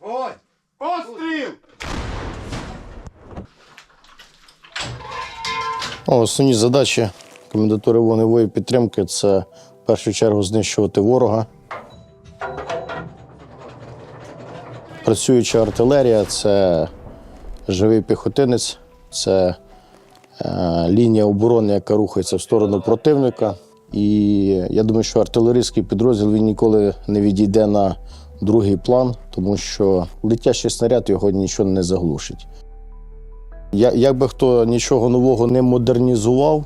Ой! Постріл! Основні задачі комендатури вогневої підтримки це в першу чергу знищувати ворога. Працююча артилерія це живий піхотинець, це е, лінія оборони, яка рухається в сторону противника. І я думаю, що артилерійський підрозділ він ніколи не відійде на другий план, тому що летящий снаряд його нічого не заглушить. Я, як би хто нічого нового не модернізував,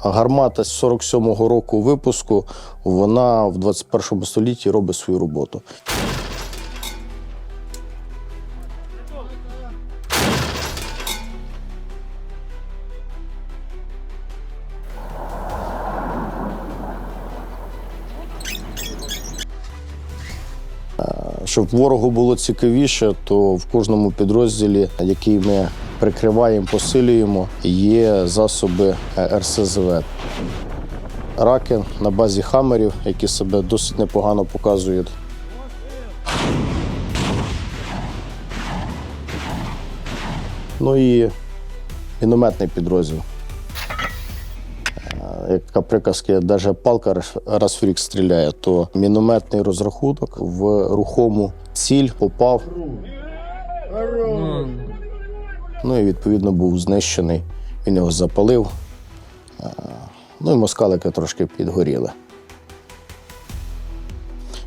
гармата з 47-го року випуску, вона в 21 столітті робить свою роботу. Щоб ворогу було цікавіше, то в кожному підрозділі, який ми прикриваємо, посилюємо, є засоби е, РСЗВ. Раки на базі хамерів, які себе досить непогано показують. Ну і мінометний підрозділ. Яка приказки, навіть палка раз- раз в рік стріляє, то мінометний розрахунок в рухому ціль попав. Ну і відповідно був знищений. Він його запалив. Ну і москалики трошки підгоріли.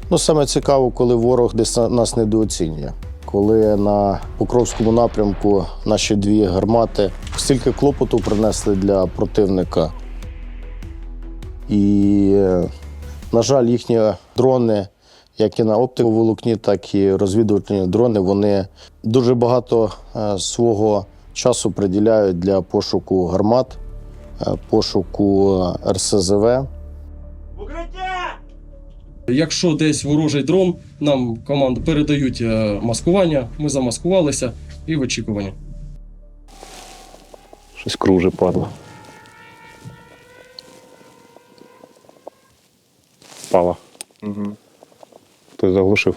Ну, саме цікаво, коли ворог десь нас недооцінює. Коли на Покровському напрямку наші дві гармати стільки клопоту принесли для противника. І, на жаль, їхні дрони, як і на оптиковолокні, так і розвідувальні дрони, вони дуже багато е, свого часу приділяють для пошуку гармат, е, пошуку РСЗВ. Якщо десь ворожий дрон, нам команду передають е, маскування, ми замаскувалися і в очікуванні. Щось круже падло. Впала. Угу. Хтось заглушив.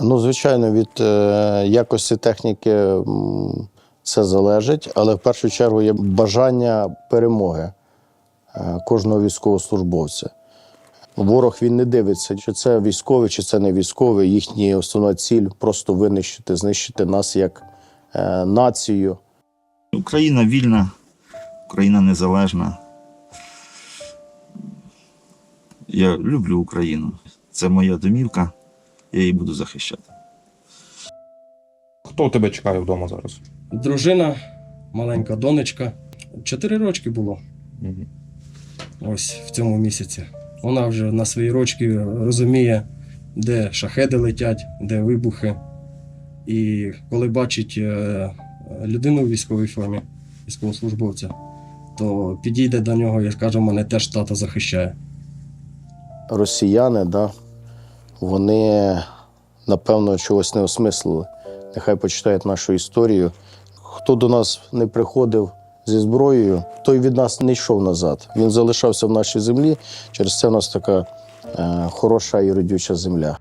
Ну, звичайно, від е, якості техніки м, це залежить, але в першу чергу є бажання перемоги е, кожного військовослужбовця. Ворог він не дивиться, чи це військовий, чи це не військовий. Їхня основна ціль просто винищити, знищити нас як е, націю. Україна вільна, Україна незалежна. Я люблю Україну. Це моя домівка, я її буду захищати. Хто тебе чекає вдома зараз? Дружина, маленька донечка. Чотири рочки було Угу. ось в цьому місяці. Вона вже на свої рочки розуміє, де шахеди летять, де вибухи. І коли бачить е, людину у військовій формі, військовослужбовця, то підійде до нього і скаже, мене теж тато захищає. Росіяни, да, вони напевно чогось не осмислили. Нехай почитають нашу історію. Хто до нас не приходив зі зброєю, той від нас не йшов назад. Він залишався в нашій землі. Через це в нас така е, хороша і родюча земля.